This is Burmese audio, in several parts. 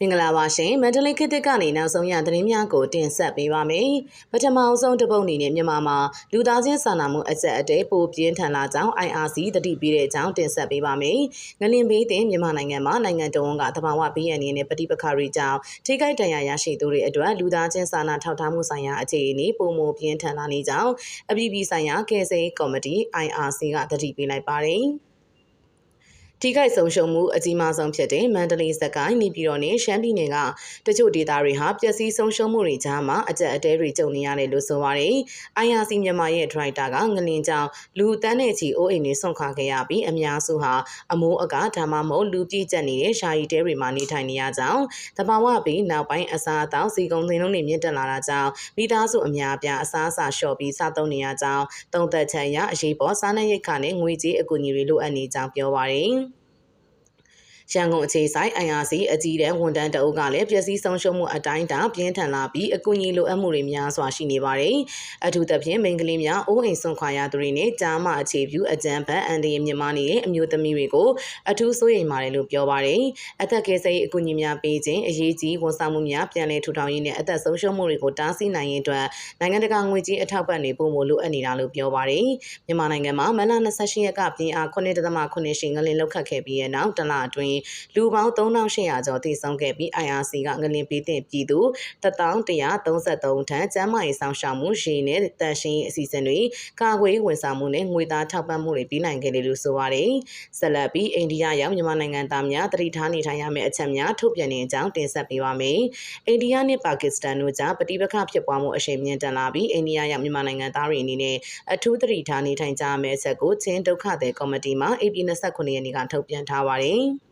မင်္ဂလာပါရှင်မန္တလေးခေတ်သစ်ကနေနောက်ဆုံးရသတင်းများကိုတင်ဆက်ပေးပါမယ်ပထမအဆုံးတစ်ပုတ်အနေနဲ့မြန်မာမှာလူသားချင်းစာနာမှုအဆက်အတဲပိုပြင်းထန်လာကြောင်း IRC တတိပေးတဲ့အကြောင်းတင်ဆက်ပေးပါမယ်ငလင်ဘေးတင်မြန်မာနိုင်ငံမှာနိုင်ငံတော်ဝန်ကတဘာဝဘေးရန်နဲ့ပဋိပက္ခတွေကြောင့်ထိခိုက်ဒဏ်ရာရရှိသူတွေအတွက်လူသားချင်းစာနာထောက်ထားမှုဆိုင်ရာအခြေအနေပုံမပြင်းထန်လာနေကြောင်းအပြည်ပြည်ဆိုင်ရာကယ်ဆယ်ရေးကော်မတီ IRC ကတတိပေးလိုက်ပါတယ် ထိခိုက်ဆုံးရှုံးမှုအကြီးမားဆုံးဖြစ်တဲ့မန္တလေးစကိုင်းနေပြည်တော်နဲ့ရှမ်းပြည်နယ်ကတချို့ဒေသတွေဟာပျက်စီးဆုံးရှုံးမှုတွေကြားမှာအကြက်အတဲတွေကြုံနေရတယ်လို့ဆိုပါတယ်။ IRC မြန်မာရဲ့ဒရိုက်တာကငလင်ကြောင်လူတန်းတဲ့ချီအိုးအိမ်တွေဆွန့်ခွာခဲ့ရပြီးအများစုဟာအမိုးအကာဒါမှမဟုတ်လူပြည့်ကျက်နေတဲ့ရှာရီတဲတွေမှာနေထိုင်နေရကြောင်းတဘာဝပြီးနောက်ပိုင်းအစားအသောက်စီကုံသင်လုံးတွေမြင့်တက်လာတာကြောင့်မိသားစုအများအပြားအစားအစာလျှော့ပြီးစားသုံးနေရကြောင်းတုံသက်ချက်ရအရေးပေါ်စားနပ်ရိက္ခာနဲ့ငွေကြေးအကူအညီတွေလိုအပ်နေကြောင်းပြောပါတယ်။ ရန်ကုန်အခြေဆိုင် IRC အကြီးတန်းဝန်ထမ်းတအုပ်ကလည်းပျက်စီးဆုံးရှုံးမှုအတိုင်းအတာပြင်းထန်လာပြီးအကူအညီလိုအပ်မှုတွေများစွာရှိနေပါတယ်။အထူးသဖြင့်မိန်းကလေးများအိုးအိမ်ဆွန့်ခွာရသူတွေနဲ့ကြားမအခြေပြုအကြံဖတ်အန်ဒီမြမနေတဲ့အမျိုးသမီးတွေကိုအထူးစိုးရိမ်ပါတယ်လို့ပြောပါတယ်။အသက်ကယ်ဆယ်ရေးအကူအညီများပေးခြင်းအရေးကြီးဝန်ဆောင်မှုများပြန်လည်ထူထောင်ရေးနဲ့အသက်ဆုံးရှုံးမှုတွေကိုတားဆီးနိုင်ရေးအတွက်နိုင်ငံတကာငွေကြေးအထောက်ပံ့တွေပုံမလိုအပ်နေတာလို့ပြောပါတယ်။မြန်မာနိုင်ငံမှာမလ28ရက်ကပြင်အား9.8ရှိငလင်လောက်ခတ်ခဲ့ပြီးတဲ့နောက်တလအတွင်းလူပေါင်း3800ကျော်တည်ဆုံခဲ့ပြီး IRC ကငလင်ပေးတဲ့ပြည်သူ1133ထံကျန်းမာရေးဆောင်ရှောက်မှုရှိနဲ့တန်ရှင်းအစီအစဉ်တွေကာကွယ်ဝန်ဆောင်မှုနဲ့ငွေသားထောက်ပံ့မှုတွေပြီးနိုင်ခဲ့တယ်လို့ဆိုပါတယ်။ဆက်လက်ပြီးအိန္ဒိယရောက်မြန်မာနိုင်ငံသားများတတိထားနေထိုင်ရမယ့်အချက်များထုတ်ပြန်နေကြောင်းတင်ဆက်ပေးပါမယ်။အိန္ဒိယနဲ့ပါကစ္စတန်တို့ကြားပဋိပက္ခဖြစ်ပွားမှုအရှိန်မြင့်တက်လာပြီးအိန္ဒိယရောက်မြန်မာနိုင်ငံသားတွေအနေနဲ့အထူးတတိထားနေထိုင်ကြရမယ့်အချက်ကိုချင်းဒုက္ခသည်ကော်မတီမှ AP 29ရက်နေ့ကထုတ်ပြန်ထားပါတယ်။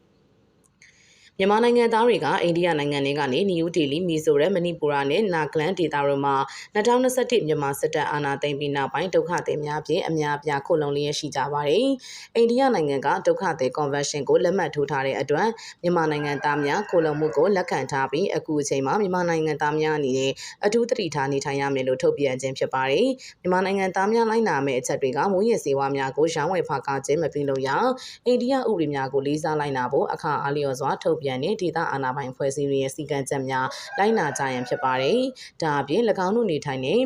မြန်မာနိုင်ငံသားတွေကအိန္ဒိယနိုင်ငံတွေကနေနယူးဒေလီမီဇိုရမ်မဏိပူရနဲ့နာဂလန်ဒေသတို့မှာ2021မြန်မာစစ်တပ်အာဏာသိမ်းပြီးနောက်ပိုင်းဒုက္ခသည်များဖြင့်အများပြားခုလုံလျက်ရှိကြပါတယ်။အိန္ဒိယနိုင်ငံကဒုက္ခသည်ကွန်ဗန်ရှင်းကိုလက်မှတ်ထိုးထားတဲ့အတွက်မြန်မာနိုင်ငံသားများခုလုံမှုကိုလက်ခံထားပြီးအခုအချိန်မှာမြန်မာနိုင်ငံသားများအနေနဲ့အထူးသတိထားနေထိုင်ရမယ်လို့ထုတ်ပြန်ခြင်းဖြစ်ပါတယ်။မြန်မာနိုင်ငံသားများလိုက်နာမယ့်အချက်တွေကမူရည်စေဝါများကိုရောင်းဝယ်ဖာကားခြင်းမပြုလုပ်ရအောင်အိန္ဒိယဥပဒေများကိုလေးစားလိုက်နာဖို့အခါအားလျော်စွာထုတ်ပြန်တဲ့ဒေသအာဏာပိုင်ဖွဲ့စည်းရေးစည်းကမ်းချက်များလိုက်နာကြရန်ဖြစ်ပါတယ်။ဒါအပြင်၎င်းတို့နေထိုင်တဲ့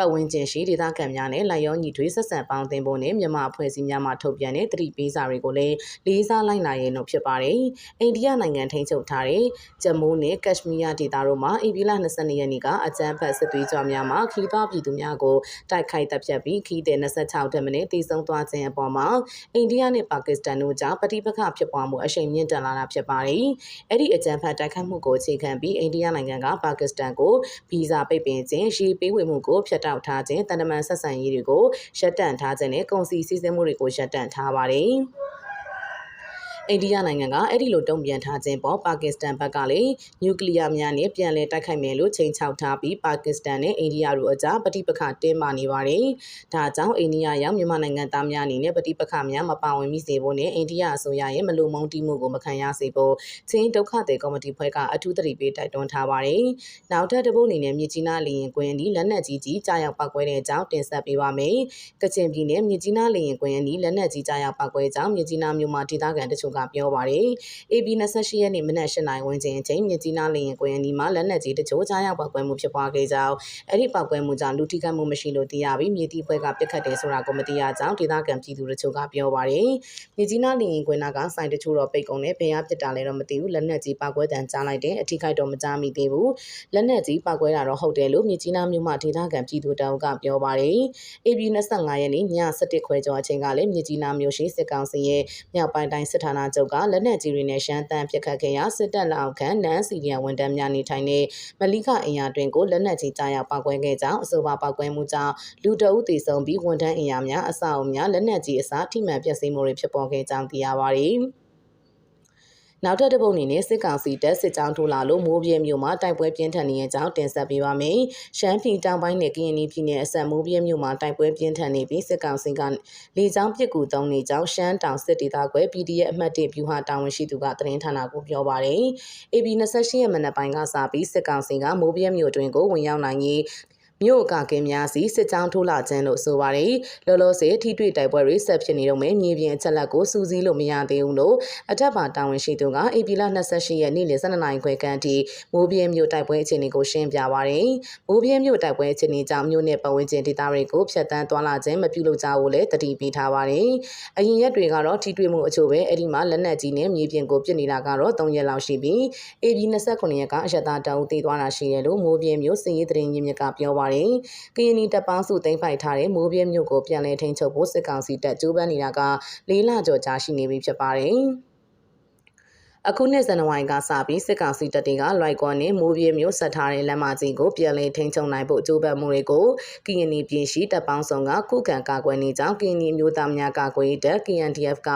ပတ်ဝန်းကျင်ရှိဒေသခံများနဲ့လိုက်ရောညီထွေးဆက်ဆံပေါင်းသင်ဖို့နဲ့မြန်မာအဖွဲ့အစည်းများမှထုတ်ပြန်တဲ့တတိပေးစာတွေကိုလည်းလေးစားလိုက်နာရင်တော့ဖြစ်ပါတယ်။အိန္ဒိယနိုင်ငံထိန်းချုပ်ထားတဲ့ဂျမူးနဲ့ကက်ရှမီးယားဒေသတို့မှာဧပြီလ22ရက်နေ့ကအကြမ်းဖက်စစ်သွေးကြွများမှခီးသွားပြည်သူများကိုတိုက်ခိုက်တပ်ဖြတ်ပြီးခီးတဲ့26တက်မင်းတည်ဆုံသွားခြင်းအပေါ်မှာအိန္ဒိယနဲ့ပါကစ္စတန်တို့ကြားပဋိပက္ခဖြစ်ပွားမှုအရှိန်မြင့်တက်လာတာဖြစ်ပါတယ်။အဲ့ဒီအကြမ်းဖက်တိုက်ခိုက်မှုကိုအခြေခံပြီးအိန္ဒိယနိုင်ငံကပါကစ္စတန်ကိုဗီဇာပိတ်ပင်ခြင်းရေပေးဝေမှုကိုဖျက်တောက်ထားခြင်းတန်တမန်ဆက်ဆံရေးတွေကိုရပ်တန့်ထားခြင်းနဲ့ကုန်စည်စည်းစိမ်မှုတွေကိုရပ်တန့်ထားပါတယ်။ အိန္ဒိယနိုင်ငံကအဲ့ဒီလိုတုံ့ပြန်ထားခြင်းပေါ်ပါကစ္စတန်ဘက်ကလည်းနျူကလ িয়ার များနဲ့ပြန်လည်တိုက်ခိုက်မယ်လို့ချိန်ချောက်ထားပြီးပါကစ္စတန်နဲ့အိန္ဒိယတို့အကြားပဋိပက္ခတင်းမာနေပါတယ်။ဒါကြောင့်အိန္ဒိယရောက်မြန်မာနိုင်ငံသားများအနေနဲ့ပဋိပက္ခများမပါဝင်မိစေဖို့နဲ့အိန္ဒိယအစိုးရရဲ့မလုံမုန်းတီးမှုကိုမခံရစေဖို့ချင်းဒုက္ခသည်ကော်မတီဖွဲ့ကအထူးသတိပေးတိုက်တွန်းထားပါတယ်။နောက်ထပ်တစ်ပုတ်အနေနဲ့မြစ်ကြီးနားလေရင်ကွင်းဒီလက်နက်ကြီးကြီးကြားရောက်ပောက်ကွဲတဲ့အကြောင်းတင်ဆက်ပေးပါမယ်။ကချင်ပြည်နယ်မြစ်ကြီးနားလေရင်ကွင်းဒီလက်နက်ကြီးကြားရောက်ပောက်ကွဲကြောင်းမြစ်ကြီးနားမြို့မှာဒေသခံတချို့ကပြောပါတယ်။ AB 28ရက်နေ့မနက်၈နာရီဝန်းကျင်အချိန်မြစ်ကြီးနားလေရင်ကွင်းဒီမှာလက်နက်ကြီးတချို့ကြားရောက်ပောက်ကွဲမှုဖြစ်ပွားခဲ့ကြောင်းအဲ့ဒီပောက်ကွဲမှုကြောင့်လူထိခိုက်မှုမရှိလို့သိရပြီးမြေတီးပွဲကပြစ်ခတ်တယ်ဆိုတာကိုမသိရကြောင်းဒေသခံပြည်သူတချို့ကပြောပါတယ်။မြစ်ကြီးနားလေရင်ကွင်းကဆိုင်တချို့တော့ပိတ်ကုန်နဲ့ဘယ်ဟာပြစ်တာလဲတော့မသိဘူးလက်နက်ကြီးပောက်ကွဲတံကြားလိုက်တယ်အထိခိုက်တော့မကြားမိသေးဘူးလက်နက်ကြီးပောက်ကွဲတာတော့ဟုတ်တယ်လို့မြစ်ကြီးနားမြို့မှာဒေသခံပြည်သူတအုပ်ကပြောပါတယ်။ AB 25ရက်နေ့ည7ခွဲကျော်အချိန်ကလည်းမြစ်ကြီးနားမြို့ရှိစစ်ကောင်စီရဲ့မြောက်ပိုင်းတိုင်းစစ်ဌာနချုပ်ကလက်နက်ကြီးတွေနဲ့ရှမ်းတမ်းပစ်ခတ်ခဲ့ရာစစ်တပ်လက်အောက်ခံနန်းစီရီယံဝန်တန်းများနေထိုင်တဲ့မလိခအင်အားတွင်ကိုလက်နက်ကြီးကြားရောက်ပောက်ကွဲခဲ့ကြောင်းအဆိုပါပောက်ကွဲမှုကြောင့်လူတအုပ်သေဆုံးပြီးဝန်ထမ်းအင်အားများအဆောက်အအုံများလက်နက်ကြီးအစားထိမှန်ပျက်စီးမှုတွေဖြစ်ပေါ်ခဲ့ကြောင်းသိရပါတယ်။ နောက်ထပ်တစ်ပုတ်အနေနဲ့စစ်ကောင်စီတပ်စစ်ကြောင်းထိုးလာလို့မိုးပြဲမြို့မှာတိုက်ပွဲပြင်းထန်နေတဲ့အကြောင်းတင်ဆက်ပေးပါမယ်။ရှမ်းပြည်တောင်ပိုင်းနဲ့ကရင်ပြည်နယ်အစက်မိုးပြဲမြို့မှာတိုက်ပွဲပြင်းထန်နေပြီးစစ်ကောင်စီကလေကြောင်းပစ်ကူတုံးနေကြောင်းရှမ်းတောင်စစ်ဒေသကွယ် PDF အမှတ်1ဗျူဟာတာဝန်ရှိသူကသတင်းဌာနကိုပြောပါတယ်။ AB 28ရက်မနက်ပိုင်းကစပြီးစစ်ကောင်စီကမိုးပြဲမြို့တွင်ကိုဝင်ရောက်နိုင်ရေး မြို့ကကင်းများစီစစ်ကြောင်းထိုးလာခြင်းလို့ဆိုပါတယ်လောလောဆယ်ထိတွေ့တိုက်ပွဲတွေဆက်ဖြစ်နေတော့မယ်မြေပြင်အချက်လက်ကိုစူးစီးလို့မရသေးဘူးလို့အထက်ပါတာဝန်ရှိသူကအေပီလာ28ရက်နေ့လယ်12နာရီခွဲခန့်ထိမိုးပြင်းမြို့တိုက်ပွဲအခြေအနေကိုရှင်းပြပါတယ်မိုးပြင်းမြို့တိုက်ပွဲအခြေအနေကြောင့်မြို့နယ်ပတ်ဝန်းကျင်ဒေသတွေကိုဖျက်ဆီးသွားလာခြင်းမပြုလုပ်ကြဘူးလည်းတတိပေးထားပါတယ်အရင်ရက်တွေကတော့ထိတွေ့မှုအချို့ပဲအဲ့ဒီမှာလက်နက်ကြီးနဲ့မြေပြင်ကိုပြစ်နေတာကတော့3ရက်လောက်ရှိပြီး AB 29ရက်ကအရတာတောင်တည်သွားတာရှိတယ်လို့မိုးပြင်းမြို့စည်ရေးသတင်းရင်းမြစ်ကပြောပါတယ်။ကရင်နီတပ်ပေါင်းစုသိမ်းပိုက်ထားတဲ့မိုးပြင်းမြို့ကိုပြန်လည်ထိန်းချုပ်ဖို့စစ်ကောင်စီတပ်ကြိုးပမ်းနေတာကလေးလကျော်ကြာရှိနေပြီဖြစ်ပါတယ်။ အခုနှစ်ဇန်နဝါရီကစပြီးစစ်ကောင်စီတပ်တွေကလွိုက်ကောနဲ့မိုးပြေးမျိုးဆက်ထားတဲ့လမ်းမကြီးကိုပြန်လည်ထိန်းချုပ်နိုင်ဖို့ကြိုးပမ်းမှုတွေကိုကရင်နီပြည်ရှိတပ်ပေါင်းဆောင်ကကုခံကာကွယ်နေကြောင်းကရင်နီမျိုးသားများကာကွယ်တပ် KNDF က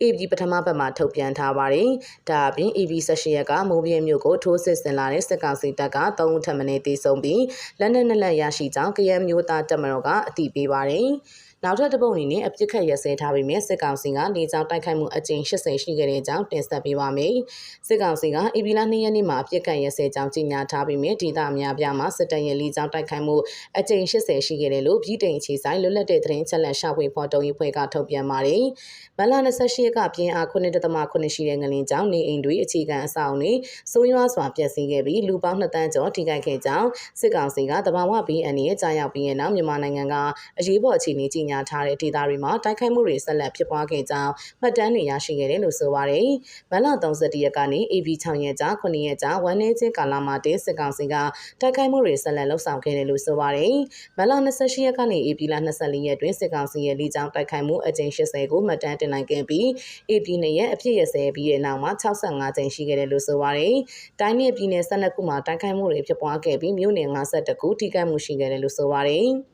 AB ပထမဘက်မှာထုတ်ပြန်ထားပါတယ်။ဒါအပြင် AB 16ရက်ကမိုးပြေးမျိုးကိုထိုးစစ်ဆင်လာတဲ့စစ်ကောင်စီတပ်က3ဦးထပ်မံတည်ဆုံပြီးလက်နက်နဲ့လက်ရရှိကြောင်း KN မျိုးသားတပ်မတော်ကအတည်ပြုပါတယ်။ နောက်ထပ်တစ်ပုတ်အနေနဲ့အပြစ်ခတ်ရစဲထားပြီးမြစစ်ကောင်စီကနေကြောင်းတိုက်ခိုက်မှုအကြိမ်80ရှိခဲ့တဲ့အကြောင်းတင်ဆက်ပေးပါမယ်။စစ်ကောင်စီကဧပြီလ2ရက်နေ့မှာအပြစ်ခတ်ရစဲကြောင်းကြေညာထားပြီးမြဒေသအများပြားမှာစစ်တပ်ရဲ့လီကြောင်းတိုက်ခိုက်မှုအကြိမ်80ရှိခဲ့တယ်လို့ပြည်တိုင်အခြေဆိုင်လွတ်လပ်တဲ့သတင်းချက်လက်ရှာဖွေဖော်တုံးရေးဖွဲ့ကထုတ်ပြန်ပါတယ်။မလ28ရက်ကပြင်းအား9.8ရှိတဲ့ငလင်ကြောင်းနေအိမ်တွေအခြေခံအဆောက်အဦတွေစိုးရွားစွာပျက်စီးခဲ့ပြီးလူပေါင်း2တန်းကျော်ထိခိုက်ခဲ့ကြောင်းစစ်ကောင်စီကတဘာဝဘီအန်ရဲ့ကြာရောက်ပြီးတဲ့နောက်မြန်မာနိုင်ငံကအရေးပေါ်အခြေအနေကြီးညာထားတဲ့ဒေသတွေမှာတိုက်ခိုက်မှုတွေဆက်လက်ဖြစ်ပွားခဲ့ကြောင်းမှတ်တမ်းတွေရရှိခဲ့တယ်လို့ဆိုပါတယ်။မလ31ရက်ကနေ AB 6ရက်ကြာ9ရက်ကြာဝန်နေချင်းကာလမှာတင်းစစ်ကောင်စီကတိုက်ခိုက်မှုတွေဆက်လက်လှုပ်ဆောင်ခဲ့တယ်လို့ဆိုပါတယ်။မလ28ရက်ကနေ AB လ24ရက်တွင်စစ်ကောင်စီရဲ့လေကြောင်းတိုက်ခိုက်မှုအကြိမ်80ကိုမှတ်တမ်းတင်နိုင်ခဲ့ပြီး AB နဲ့ရဲ့အဖြစ်ရစဲပြီးတဲ့နောက်မှာ65ကြိမ်ရှိခဲ့တယ်လို့ဆိုပါတယ်။တိုင်းနယ်ပြည်နယ်12ခုမှာတိုက်ခိုက်မှုတွေဖြစ်ပွားခဲ့ပြီးမြို့နယ်52ခုထိခိုက်မှုရှိခဲ့တယ်လို့ဆိုပါတယ်။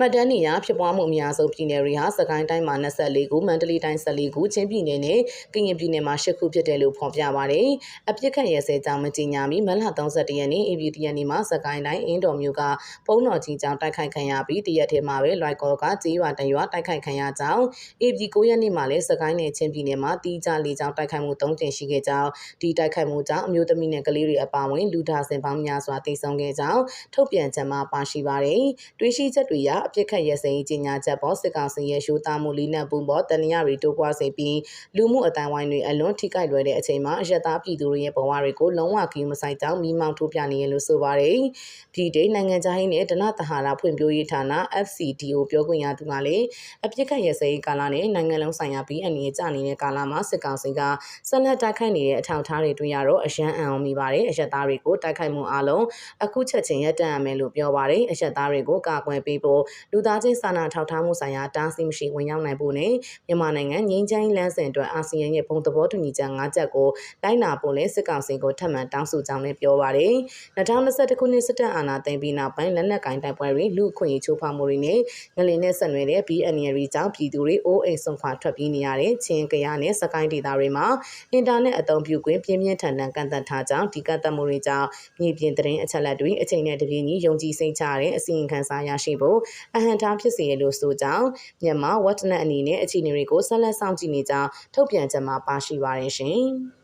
မှတ်တမ်းနေရဖြစ်ပွားမှုအများဆုံးပြည်နယ်တွေဟာစကိုင်းတိုင်းမှာ24ခုမန္တလေးတိုင်း14ခုချင်းပြည်နယ်နဲ့ကရင်ပြည်နယ်မှာ10ခုဖြစ်တယ်လို့ဖော်ပြပါတယ်။အပြစ်ခတ်ရဲစဲကြောင့်မကြီးညာမီမလ31ရက်နေ့ AB တရက်နေ့မှာစကိုင်းတိုင်းအင်းတော်မြို့ကပုံတော်ကြီးကြောင့်တိုက်ခိုက်ခံရပြီးတရက်ထဲမှာပဲလွိုက်ကောကကြေးရွာတရွာတိုက်ခိုက်ခံရကြောင်း AB 9ရက်နေ့မှာလည်းစကိုင်းနယ်ချင်းပြည်နယ်မှာတီးကြလေးကြောင့်တိုက်ခိုက်မှု3ကြိမ်ရှိခဲ့ကြောင်းဒီတိုက်ခိုက်မှုကြောင့်အမျိုးသမီးနဲ့ကလေးတွေအပါအဝင်လူဒါစင်ပေါင်းများစွာတိတ်ဆုံးခဲ့ကြောင်းထုတ်ပြန်ချက်မှာပါရှိပါတယ်။တွေးရှိချက်တွေရအပြစ်ခတ်ရဲစဲကြီးညာချက်ပေါ်စစ်ကောင်စီရဲ့ရှိုးသားမှုလီနက်ပူပေါ်တန်ရရီတိုးပွားစေပြီးလူမှုအတိုင်းဝိုင်းတွေအလွန်ထိခိုက်လွယ်တဲ့အချိန်မှာအယက်သားပြည်သူတွေရဲ့ဘဝတွေကိုလုံးဝကီးမဆိုင်ကြောင်းမိမောင်းထိုးပြနေရလို့ဆိုပါတယ်။ပြည်တိုင်နိုင်ငံခြားရေးနဲ့ဒနသဟာရဖွံ့ဖြိုးရေးဌာန FCDO ပြောခွင့်ရသူကလည်းအပြစ်ခတ်ရဲစဲကြီးကာလနဲ့နိုင်ငံလုံးဆိုင်ရာပြီးအနေနဲ့ကြာနေတဲ့ကာလမှာစစ်ကောင်စီကဆက်လက်တိုက်ခိုက်နေတဲ့အထောက်အထားတွေတွေ့ရတော့အရန်အံအောင်မိပါတယ်အယက်သားတွေကိုတိုက်ခိုက်မှုအလုံးအခုချက်ချင်းရပ်တန့်ရမယ်လို့ပြောပါတယ်အယက်သားတွေကိုကာကွယ်ပေးဖို့လူသားချင်းစာနာထောက်ထားမှုဆိုင်ရာတားဆီးမရှိဝင်ရောက်နိုင်ဖို့နဲ့မြန်မာနိုင်ငံငြိမ်းချမ်းရေးလမ်းစဉ်အတွက်အာဆီယံရဲ့ဘုံသဘောတူညီချက်၅ချက်ကိုလိုက်နာဖို့လည်းစစ်ကောင်စီကိုထပ်မံတောင်းဆိုကြောင်းလည်းပြောပါတယ်။2021ခုနှစ်စစ်တပ်အာဏာသိမ်းပြီးနောက်ပိုင်းလက်နက်ကင်တိုက်ပွဲတွေလူအခွင့်အရေးချိုးဖောက်မှုတွေနဲ့ငလင်နဲ့ဆက်နွယ်တဲ့ BNR ကြောင့်ပြည်သူတွေအိုးအိမ်ဆုံးခွာထွက်ပြေးနေရတဲ့ချင်းကရနဲ့စကိုင်းဒေသတွေမှာအင်တာနက်အသုံးပြုခွင့်ပြင်းပြင်းထန်ထန်ကန့်သတ်ထားကြောင်းဒီကန့်သတ်မှုတွေကြောင့်မြေပြင်သတင်းအချက်အလက်တွေအချိန်နဲ့တပြေးညီယုံကြည်စိတ်ချတဲ့အစီရင်ခံစာရရှိဖို့အဟံထားဖြစ်စေရလို့ဆိုကြောင်းမြန်မာဝတ်တနအနေနဲ့အခြေအနေတွေကိုဆက်လက်စောင့်ကြည့်နေကြောင်းထုတ်ပြန်ချက်မှာပါရှိပါရရှင်။